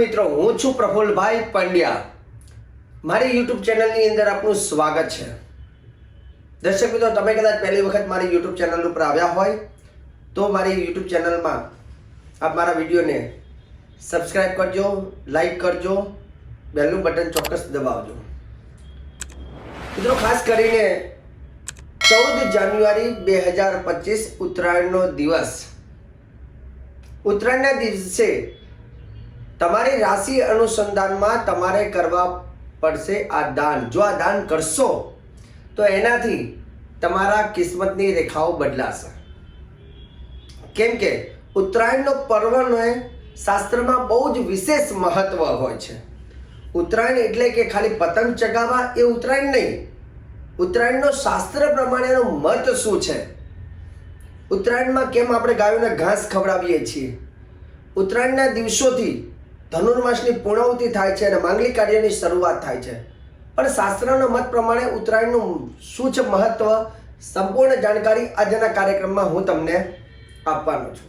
મિત્રો, હું છું પ્રફુલભાઈ પંડ્યા. મારી યુટ્યુબ ચેનલની અંદર આપનું સ્વાગત છે. દર્શક મિત્રો, તમે કદાચ પહેલી વખત મારી યુટ્યુબ ચેનલ ઉપર આવ્યા હોય, તો મારી યુટ્યુબ ચેનલમાં આપ મારા વિડીયોને સબસ્ક્રાઈબ કરજો લાઈક કરજો, બેલનું બટન ચોક્કસ દબાવજો. મિત્રો, ખાસ કરીને ચૌદ જાન્યુઆરી બે હજાર પચીસ ઉત્તરાયણનો દિવસ. ઉત્તરાયણના દિવસે તમારી રાશિ અનુસંધાનમાં તમારે કરવા પડશે આ દાન. જો આ દાન કરશો, તો એનાથી તમારા કિસ્મતની રેખાઓ બદલાશે. કેમ કે ઉત્તરાયણનો પર્વને શાસ્ત્રમાં બહુ જ વિશેષ મહત્વ હોય છે. ઉત્તરાયણ એટલે કે ખાલી પતંગ ચગાવવા એ ઉત્તરાયણ નહીં. ઉત્તરાયણનો શાસ્ત્ર પ્રમાણેનો મત શું છે? ઉત્તરાયણમાં કેમ આપણે ગાયોને ઘાસ ખવડાવીએ છીએ? ઉત્તરાયણના દિવસોથી ધનુર્માસની પૂર્ણાવતિ થાય છે અને માંગલિક કાર્યની શરૂઆત થાય છે. પણ શાસ્ત્રના મત પ્રમાણે ઉત્તરાયણનું શું છે મહત્વ સંપૂર્ણ જાણકારી આજના કાર્યક્રમમાં હું તમને આપવાનો છું.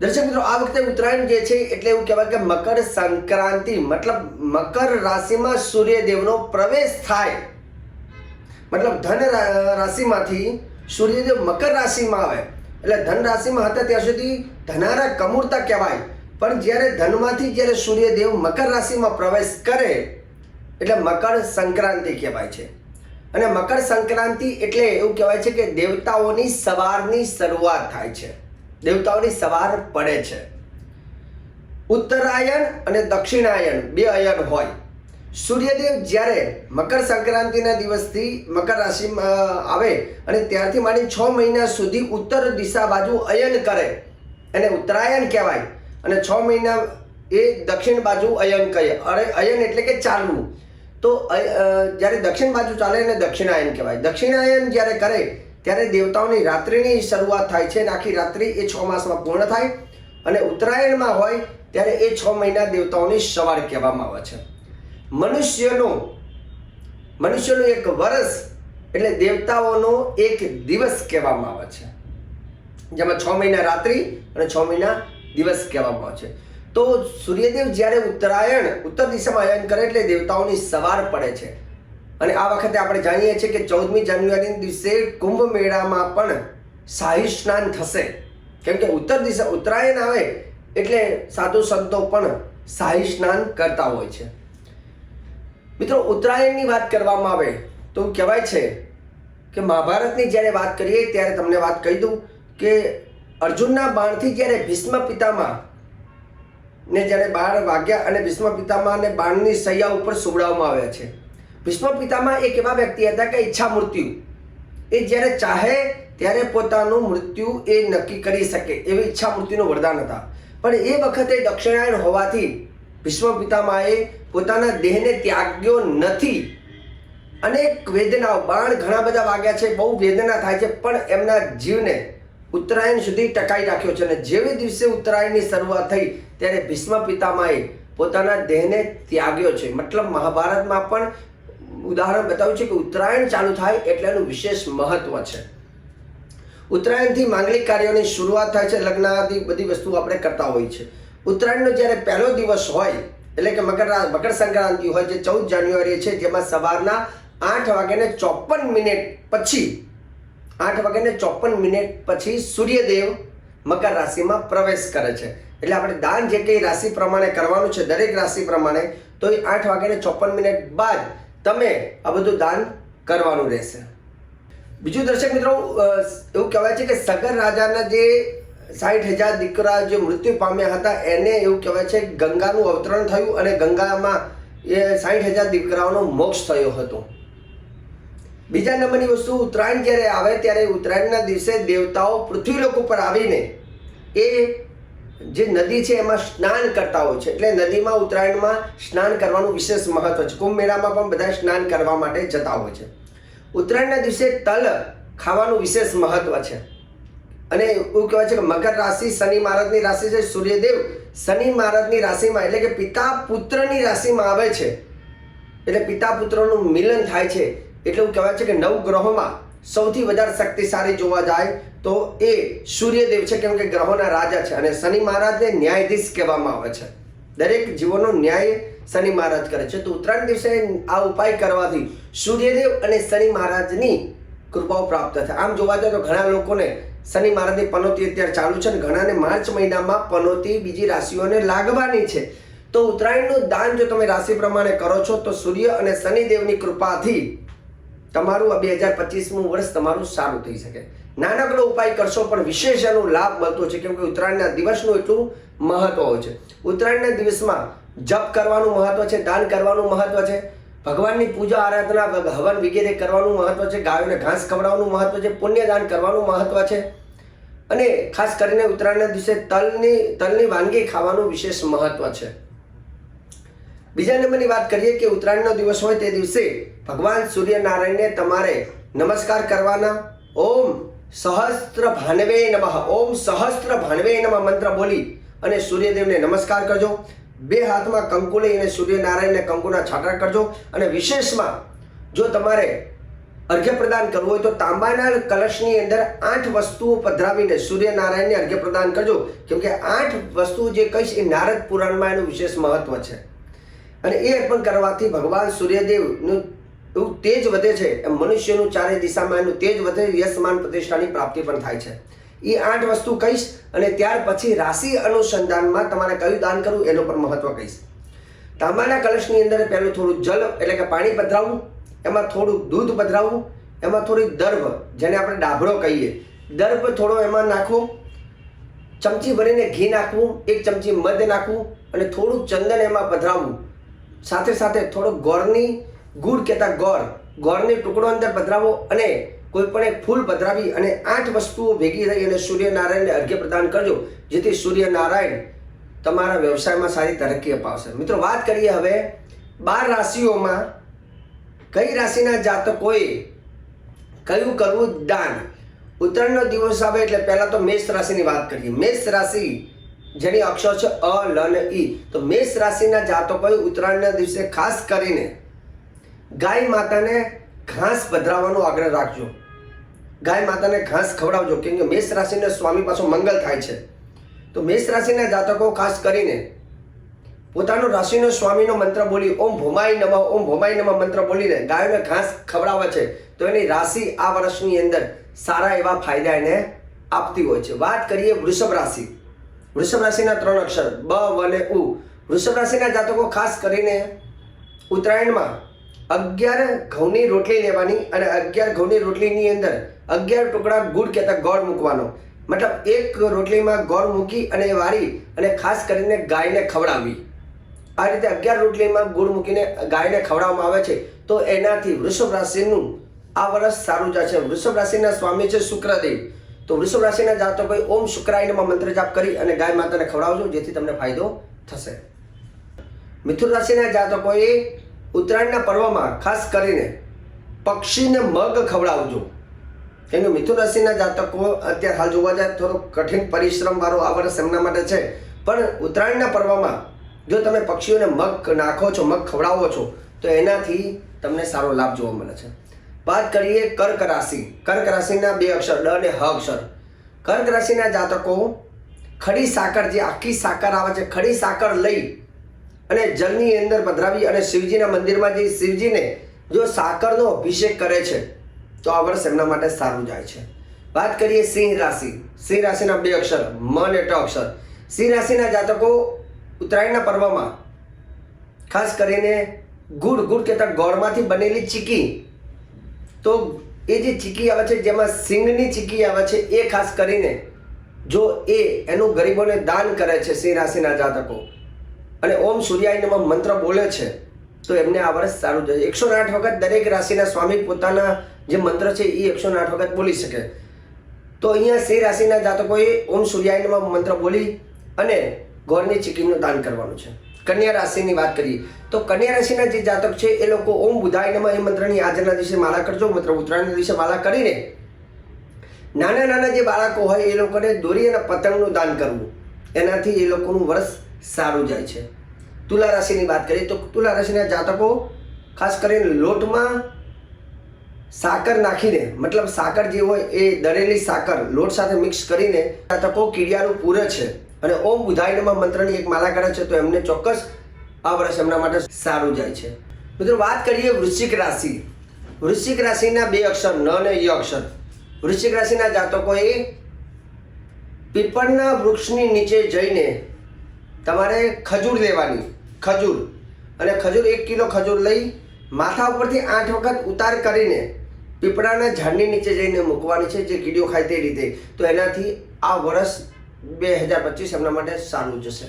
દર્શક મિત્રો, આ વખતે ઉત્તરાયણ જે છે એટલે એવું કહેવાય કે મકર સંક્રાંતિ, મતલબ મકર રાશિમાં સૂર્યદેવનો પ્રવેશ થાય. મતલબ ધન રાશિમાંથી સૂર્યદેવ મકર રાશિમાં આવે. એટલે ધન રાશિમાં હતા ત્યાં સુધી ધનારા કમૂરતા કહેવાય. પણ જ્યારે ધનમાંથી જ્યારે સૂર્યદેવ મકર રાશિમાં પ્રવેશ કરે, એટલે મકર સંક્રાંતિ કહેવાય છે. અને મકર સંક્રાંતિ એટલે એવું કહેવાય છે કે દેવતાઓની સવારની શરૂઆત થાય છે. દેવતાઓની સવાર પડે છે. ઉત્તરાયણ અને દક્ષિણાયણ બે અયન હોય. સૂર્યદેવ જ્યારે મકર સંક્રાંતિના દિવસથી મકર રાશિમાં આવે અને ત્યારથી માંડી છ મહિના સુધી ઉત્તર દિશા બાજુ અયન કરે. એને ઉત્તરાયણ કહેવાય. અને છ મહિના એ દક્ષિણ બાજુ અયન કહે અરે, અયન એટલે કે ચાલવું. તો જ્યારે દક્ષિણ બાજુ ચાલે એને દક્ષિણાયન કહેવાય. દક્ષિણાયન જ્યારે કરે, ત્યારે દેવતાઓની રાત્રિની શરૂઆત થાય છે અને આખી રાત્રિ એ છ માસમાં પૂર્ણ થાય. અને ઉત્તરાયણમાં હોય, ત્યારે એ છ મહિના દેવતાઓની સવાર કહેવામાં આવે છે. મનુષ્યનો, મનુષ્યનું એક વર્ષ એટલે દેવતાઓનો એક દિવસ કહેવામાં આવે છે. જેમાં છ મહિના રાત્રિ અને છ મહિના દિવસ કહેવામાં આવે છે. તો સૂર્યદેવ જ્યારે ઉત્તરાયણ, ઉત્તર દિશામાં અયન કરે એટલે દેવતાઓની સવાર પડે છે. અને આ વખતે આપણે જાણીએ છીએ કે ચૌદમી જાન્યુઆરીના દિવસે કુંભ મેળામાં પણ શાહી સ્નાન થશે. કેમ કે ઉત્તર દિશા, ઉત્તરાયણ આવે એટલે સાધુ સંતો પણ શાહી સ્નાન કરતા હોય છે. મિત્રો, ઉત્તરાયણની વાત કરવામાં આવે તો કહેવાય છે કે મહાભારતની જ્યારે વાત કરીએ ત્યારે તમને વાત કહી દઉં કે અર્જુનના બાણથી જ્યારે ભીષ્મ પિતામાં ને જ્યારે બાર વાગ્યા અને ભીષ્મ પિતામહને બાણની સૈયા ઉપર સુવડાવવામાં આવ્યા છે. ભીષ્મ પિતામાં એક એવા વ્યક્તિ હતા કે ઈચ્છા મૃત્યુ. એ જ્યારે ચાહે ત્યારે પોતાનું મૃત્યુ એ નક્કી કરી શકે એવી ઈચ્છા મૃત્યુનું વરદાન હતા. પણ એ વખતે દક્ષિણાયણ હોવાથી ભીષ્મ પિતામાએ પોતાના દેહને ત્યાગ્યો નથી. અનેક વેદનાઓ, બાણ ઘણા બધા વાગ્યા છે, બહુ વેદના થાય છે, પણ એમના જીવને ઉત્તરાયણ સુધી ટકાઈ રાખ્યો છે અને જેવી દિવસે ઉત્તરાયણની શરૂઆત થઈ ત્યારે ભીષ્મ પિતામાએ પોતાના દેહને ત્યાગ્યો છે. મતલબ મહાભારતમાં પણ ઉદાહરણ બતાવ્યું છે કે ઉત્તરાયણ ચાલુ થાય એટલે એનું વિશેષ મહત્વ છે. ઉત્તરાયણથી માંગલિક કાર્યોની શરૂઆત થાય છે, લગ્ન આદિ બધી વસ્તુ આપણે કરતા હોઈએ છીએ. ઉત્તરાયણનો જ્યારે પહેલો દિવસ હોય, એટલે કે મકર મકર સંક્રાંતિ હોય જે ચૌદ જાન્યુઆરી છે, જેમાં સવારના આઠ વાગ્યાને ચોપન મિનિટ પછી આઠ વાગ્યાને ચોપન મિનિટ પછી સૂર્યદેવ મકર રાશિમાં પ્રવેશ કરે છે. એટલે આપણે દાન જે કંઈ રાશિ પ્રમાણે કરવાનું છે, દરેક રાશિ પ્રમાણે, તો એ આઠ વાગ્યાને ચોપન મિનિટ બાદ તમે આ બધું દાન કરવાનું રહેશે. બીજું દર્શક મિત્રો એવું કહેવાય છે કે સગર રાજાના જે સાઠ હજાર દીકરા જે મૃત્યુ પામ્યા હતા, એને એવું કહેવાય છે ગંગાનું અવતરણ થયું અને ગંગામાં એ સાઠ હજાર દીકરાઓનો મોક્ષ થયો હતો. બીજા નંબરની વસ્તુ ઉત્તરાયણ જ્યારે આવે ત્યારે ઉત્તરાયણના દિવસે દેવતાઓ પૃથ્વીલોક ઉપર આવીને એ જે નદી છે એમાં સ્નાન કરતા હોય છે. એટલે નદીમાં ઉત્તરાયણમાં સ્નાન કરવાનું વિશેષ મહત્વ છે. કુંભ મેળામાં પણ બધા સ્નાન કરવા માટે જતા હોય છે. ઉત્તરાયણના દિવસે તલ ખાવાનું વિશેષ મહત્વ છે. અને એવું કહેવાય છે કે મકર રાશિ શનિ મહારાજની રાશિ છે, સૂર્યદેવ શનિ મહારાજની રાશિમાં, એટલે કે પિતા પુત્રની રાશિમાં આવે છે. એટલે પિતા પુત્રનું મિલન થાય છે. એટલે એવું કહેવાય છે કે નવ ગ્રહોમાં સૌથી વધારે શક્તિશાળી જોવા જાય તો એ સૂર્યદેવ છે, કેમ કે ગ્રહોના રાજા છે અને શનિ મહારાજને ન્યાયાધીશ કહેવામાં આવે છે. દરેક જીવોનો ન્યાય શનિ મહારાજ કરે છે. તો ઉત્તરાયણ દિવસે આ ઉપાય કરવાથી સૂર્યદેવ અને શનિ મહારાજની કૃપાઓ પ્રાપ્ત થાય. આમ જોવા જાય તો ઘણા લોકોને શનિ મહારાજની પનોતી અત્યારે ચાલુ છે અને ઘણાને માર્ચ મહિનામાં પનોતી બીજી રાશિઓને લાગવાની છે. તો ઉત્તરાયણનું દાન જો તમે રાશિ પ્રમાણે કરો છો, તો સૂર્ય અને શનિદેવની કૃપાથી તમારું આ બે હજાર પચીસમું વર્ષ તમારું સારું થઈ શકે. નાનકડો ઉપાય કરશો પણ વિશેષ એનો લાભ મળતો છે, કેમ કે ઉત્તરાયણના દિવસનું એટલું મહત્વ હોય છે. ઉત્તરાયણના દિવસમાં જપ કરવાનું મહત્વ છે, દાન કરવાનું મહત્વ છે, ભગવાનની પૂજા, આરાધના હવન વગેરે કરવાનું મહત્વ છે, ગાયોને ઘાસ ખવડાવવાનું મહત્વ છે, પુણ્યદાન કરવાનું મહત્વ છે. અને ખાસ કરીને ઉત્તરાયણના દિવસે તલની તલની વાનગી ખાવાનું વિશેષ મહત્વ છે. બીજા નંબરની વાત કરીએ કે ઉત્તરાયણનો દિવસ હોય તે દિવસે ભગવાન સૂર્યનારાયણને તમારે નમસ્કાર કરવાના. ઓમ સહસ્ત્ર ભાનવે નમઃ, ઓમ સહસ્ત્ર ભાનવે નમઃ મંત્ર બોલી અને સૂર્યદેવને નમસ્કાર કરજો. બે હાથમાં કંકુ લઈ અને સૂર્યનારાયણને કંકુના છાંટા કરજો અને વિશેષમાં જો તમારે અર્ઘ્ય પ્રદાન કરવું હોય તો તાંબાના કલશની અંદર આઠ વસ્તુઓ પધરાવીને સૂર્યનારાયણને અર્ઘ્ય પ્રદાન કરજો. કેમ કે આઠ વસ્તુ જે કહીશ એ નારદ પુરાણમાં એનું વિશેષ મહત્વ છે. અને એ અર્પણ કરવાથી ભગવાન સૂર્યદેવનું એવું તેજ વધે છે એમ મનુષ્યનું ચારે દિશામાં એનું તેજ વધે યશમાન પ્રતિષ્ઠાની પ્રાપ્તિ પણ થાય છે. એ આઠ વસ્તુ કહીશ અને ત્યાર પછી રાશિ અનુસંધાનમાં તમારે કયું દાન કરવું એનું પણ મહત્વ કહીશ. તાંબાના કલશની અંદર પહેલું થોડું જલ એટલે કે પાણી પધરાવવું, એમાં થોડું દૂધ પધરાવવું, એમાં થોડી દર્ભ જેને આપણે ડાભડો કહીએ. દર્ભ થોડો એમાં નાખવો, ચમચી ભરીને ઘી નાખવું, એક ચમચી મધ નાખવું અને થોડું ચંદન એમાં પધરાવવું. સાથે સાથે થોડો ગોળની ગુડ કહેતા ગોળ ગોળની ટુકડો અંદર પધરાવો અને કોઈ પણ એક ફૂલ પધરાવી અને આઠ વસ્તુઓ ભેગી થઈ અને સૂર્યનારાયણને અર્ઘ્ય પ્રદાન કરજો, જેથી સૂર્યનારાયણ તમારા વ્યવસાયમાં સારી તરક્કી અપાવશે. મિત્રો, વાત કરીએ હવે બાર રાશિઓમાં કઈ રાશિના જાતકોએ કયું કરવું દાન? ઉત્તરાયણનો દિવસ આવે એટલે પહેલાં તો મેષ રાશિની વાત કરીએ. મેષ રાશિ જેની અક્ષર છે અ, લ અને ઈ. તો મેષ રાશિના જાતકોએ ઉત્તરાયણના દિવસે ખાસ કરીને ગાય માતાને ઘાસ પધરાવવાનો આગ્રહ રાખજો. ગાય માતાને ઘાસ ખવડાવજો. કેમ કે મેષ રાશિના સ્વામી પાછો મંગલ થાય છે. તો મેષ રાશિના જાતકો ખાસ કરીને પોતાનો રાશિનો સ્વામીનો મંત્ર બોલી, ઓમ ભોમાઈ નમઃ, ઓમ ભોમાઈ નમઃ મંત્ર બોલીને ગાયોને ઘાસ ખવડાવે છે, તો એની રાશિ આ વર્ષની અંદર સારા એવા ફાયદા એને આપતી હોય છે. વાત કરીએ વૃષભ રાશિ. વૃષભ રાશિના ત્રણ અક્ષર, બ અને ઉ. વૃષભ રાશિના જાતકો ખાસ કરીને ઉત્તરાયણમાં અગિયાર ઘઉંની રોટલી લેવાની અને અગિયાર ઘઉંની રોટલીની અંદર અગિયાર ટુકડા ગુડ કહેતા ગોળ મૂકવાનો. મતલબ એક રોટલીમાં ગોળ મૂકી અને વાળી અને ખાસ કરીને ગાયને ખવડાવવી. આ રીતે અગિયાર રોટલીમાં ગુળ મૂકીને ગાયને ખવડાવવામાં આવે છે, તો એનાથી વૃષભ રાશિનું આ વર્ષ સારું છે વૃષભ રાશિના સ્વામી છે શુક્રદેવ. તો વૃષભ રાશિના જાતકોએ ઓમ શુક્રાયનમાં મંત્ર જાપ કરી અને ગાય માતાને ખવડાવજો, જેથી તમને ફાયદો થશે. મિથુન રાશિના જાતકોએ ઉત્તરાયણના પર્વમાં ખાસ કરીને પક્ષીને મગ ખવડાવજો. કેમ કે મિથુન રાશિના જાતકો અત્યારે હાલ જોવા જાય થોડો કઠિન પરિશ્રમ વાળો આ વર્ષ એમના માટે છે. પણ ઉત્તરાયણના પર્વમાં જો તમે પક્ષીઓને મગ નાખો છો, મગ ખવડાવો છો, તો એનાથી તમને સારો લાભ જોવા મળે છે. વાત કરીએ કર્ક રાશિ. કર્ક રાશિના બે અક્ષર, ડ અને હ અક્ષર. કર્ક રાશિના જાતકો ખડી સાકર, જે આખી સાકર આવે છે, ખડી સાકર લઈ અને જળની અંદર પધરાવી અને શિવજીના મંદિરમાં જઈ શિવજીને જો સાકરનો અભિષેક કરે છે, તો આ વર્ષ એમના માટે સારું જાય છે. વાત કરીએ સિંહ રાશિ. સિંહ રાશિના બે અક્ષર, મ અને અક્ષર. સિંહ રાશિના જાતકો ઉત્તરાયણના પર્વમાં ખાસ કરીને ગુડ ગુડ કહેતા ગોળમાંથી બનેલી ચીકી, તો એ જે ચીકી આવે છે, જેમાં સિંગની ચીકી આવે છે, એ ખાસ કરીને જો એ એનું ગરીબોને દાન કરે છે સિંહ રાશિના જાતકો અને ઓમ સૂર્યાય મંત્ર બોલે છે, તો એમને આ વર્ષ સારું જશે એકસો આઠ વખત દરેક રાશિના સ્વામી પોતાના જે મંત્ર છે એ એકસો આઠ વખત બોલી શકે. તો અહીંયા સિંહ રાશિના જાતકોએ ઓમ સૂર્યાય મંત્ર બોલી અને ગોળની ચીકીનું દાન કરવાનું છે. કન્યા રાશિની વાત કરીએ, તો કન્યા રાશિના જે જાતક છે, એ લોકો ઓમ બુધાય નમઃ એ મંત્રની આજના દિવસે માળા કરજો મતલબ ઉત્તરાયણના દિવસે માળા કરીને નાના નાના જે બાળકો હોય, એ લોકોને દોરી અને પતંગનું દાન કરવું. એનાથી એ લોકોનું વર્ષ સારું જાય છે. તુલા રાશિની વાત કરીએ તો તુલા રાશિના જાતકો ખાસ કરીને લોટમાં સાકર નાખીને, મતલબ સાકર જે હોય એ દળેલી સાકર લોટ સાથે મિક્સ કરીને જાતકો કીડિયાનું પૂરે છે. અને ઓમ બુધાયનમાં મંત્રની એક માલા કરે છે તો એમને ચોક્કસ આ વર્ષ એમના માટે સારું જાય છે. મિત્રો વાત કરીએ વૃશ્ચિક રાશિ. વૃશ્ચિક રાશિના બે અક્ષર, ન અને ય અક્ષર. વૃશ્ચિક રાશિના જાતકોએ પીપળના વૃક્ષની નીચે જઈને તમારે ખજૂર લેવાની, ખજૂર. અને ખજૂર એક કિલો ખજૂર લઈ માથા ઉપરથી આઠ વખત ઉતાર કરીને પીપળાના ઝાડની નીચે જઈને મૂકવાની છે જે કીડીઓ ખાય તે રીતે. તો એનાથી આ વર્ષ બે હજાર પચીસ એમના માટે સારું જશે.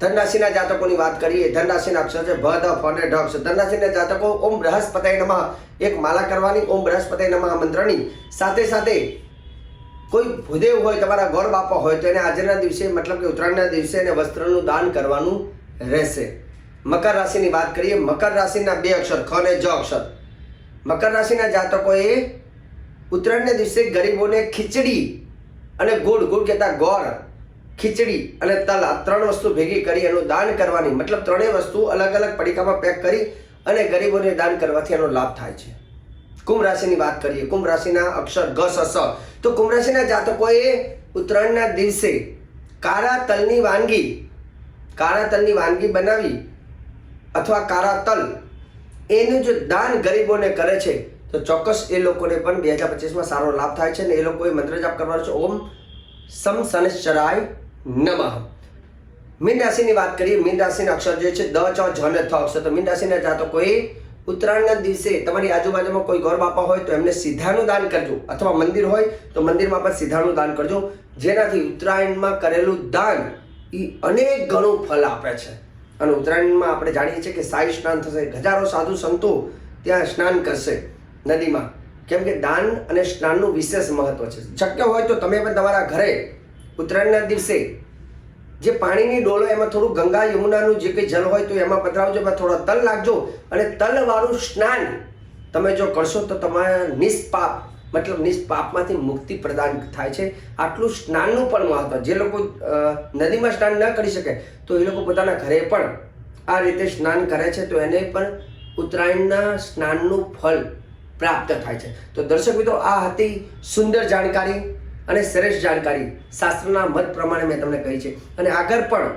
ધનરાશિના જાતકોની વાત કરીએ, ધનરાશિના અક્ષર છે ભ, ધ, ફ અને ઢ ધનરાશિના જાતકો ઓમ બૃહસ્પતય નમઃ. એક માલા કરવાની ઓમ બૃહસ્પતય નમઃ મંત્રની સાથે સાથે કોઈ ભૂદેવ હોય, તમારા ગોર બાપા હોય, તો એને આજના દિવસે, મતલબ કે ઉત્તરાયણના દિવસે એને વસ્ત્રનું દાન કરવાનું રહેશે. મકર રાશિની વાત કરીએ, મકર રાશિના બે અક્ષર, ખ અને જ અક્ષર. મકર રાશિના જાતકોએ ઉત્તરાયણના દિવસે ગરીબોને ખીચડી અને ગુડ ગુડ કહેતા ગોળ, ખીચડી અને તલ, આ ત્રણ વસ્તુ ભેગી કરી એનું દાન કરવાની. મતલબ ત્રણેય વસ્તુ અલગ અલગ પડીકામાં પેક કરી અને ગરીબોને દાન કરવાથી એનો લાભ થાય છે. કુંભ રાશિની વાત કરીએ. કુંભ રાશિના અક્ષર ગ, સ તો કુંભ રાશિના જાતકોએ ઉત્તરાયણના દિવસે કાળા તલની વાનગી, કાળા તલની વાનગી બનાવી અથવા કાળા તલ એનું જો દાન ગરીબોને કરે છે. તો ચોક્કસ એ લોકોને પણ બે હજાર પચીસમાં સારો લાભ થાય છે અને એ લોકોએ મંત્ર જાપ કરવાનો છે. ઓમ સમ શનિશ્ચરાય નમઃ. મીન રાશિની વાત કરીએ. મીન રાશિના અક્ષર જે છે દ, ચ, જ અને થ અક્ષર. તો મીન રાશિના જાતકોએ ઉત્તરાયણના દિવસે તમારી આજુબાજુમાં કોઈ ઘર બાપા હોય તો એમને સીધાનું દાન કરજો. અથવા મંદિર હોય તો મંદિરમાં પણ સીધાનું દાન કરજો. જેનાથી ઉત્તરાયણમાં કરેલું દાન એ અનેક ગણું ફલ આપે છે. અને ઉત્તરાયણમાં આપણે જાણીએ છીએ કે સાઈ સ્નાન થશે, હજારો સાધુ સંતો ત્યાં સ્નાન કરશે નદીમાં. કેમ કે દાન અને સ્નાનનું વિશેષ મહત્વ છે. શક્ય હોય તો તમે પણ તમારા ઘરે ઉત્તરાયણના દિવસે જે પાણીની ડોલો, એમાં થોડું ગંગા યમુનાનું જે કંઈ જલ હોય તો એમાં પધરાવજો, એમાં થોડા તલ નાખજો અને તલવાળું સ્નાન તમે જો કરશો તો તમારા નિષ્પાપ, મતલબ નિષ્પાપમાંથી મુક્તિ પ્રદાન થાય છે. આટલું સ્નાનનું પણ મહત્વ, જે લોકો નદીમાં સ્નાન ન કરી શકે તો એ લોકો પોતાના ઘરે પણ આ રીતે સ્નાન કરે છે તો એને પણ ઉત્તરાયણના સ્નાનનું ફળ પ્રાપ્ત થાય છે. તો દર્શક મિત્રો, આ હતી સુંદર જાણકારી. અને શ્રેષ્ઠ જાણકારી શાસ્ત્રના મત પ્રમાણે મેં તમને કહી છે. અને આગળ પણ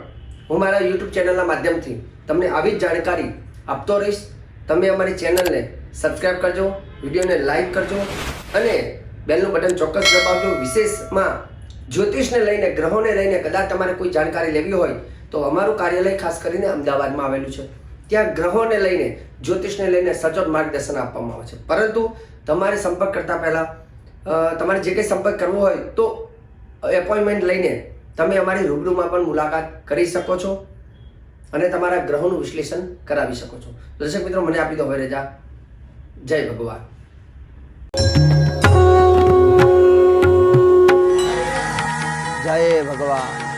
હું મારા યુટ્યુબ ચેનલના માધ્યમથી તમને આવી જ જાણકારી આપતો રહીશ. તમે અમારી ચેનલને સબસ્ક્રાઈબ કરજો, વિડીયોને લાઈક કરજો અને બેલનું બટન ચોક્કસ દબાવજો. વિશેષમાં જ્યોતિષને લઈને, ગ્રહોને લઈને કદાચ તમારે કોઈ જાણકારી લેવી હોય તો અમારું કાર્યાલય ખાસ કરીને અમદાવાદમાં આવેલું છે. ત્યાં ગ્રહોને લઈને, જ્યોતિષને લઈને સચોટ માર્ગદર્શન આપવામાં આવે છે. પરંતુ તમારે સંપર્ક કરતા પહેલાં તમારે જે કંઈ સંપર્ક કરવો હોય તો એપોઇન્ટમેન્ટ લઈને તમે અમારી રૂબરૂમાં પણ મુલાકાત કરી શકો છો અને તમારા ગ્રહોનું વિશ્લેષણ કરાવી શકો છો. દર્શક મિત્રો, મને આપી દો હવે રજા. જય ભગવાન. જય ભગવાન.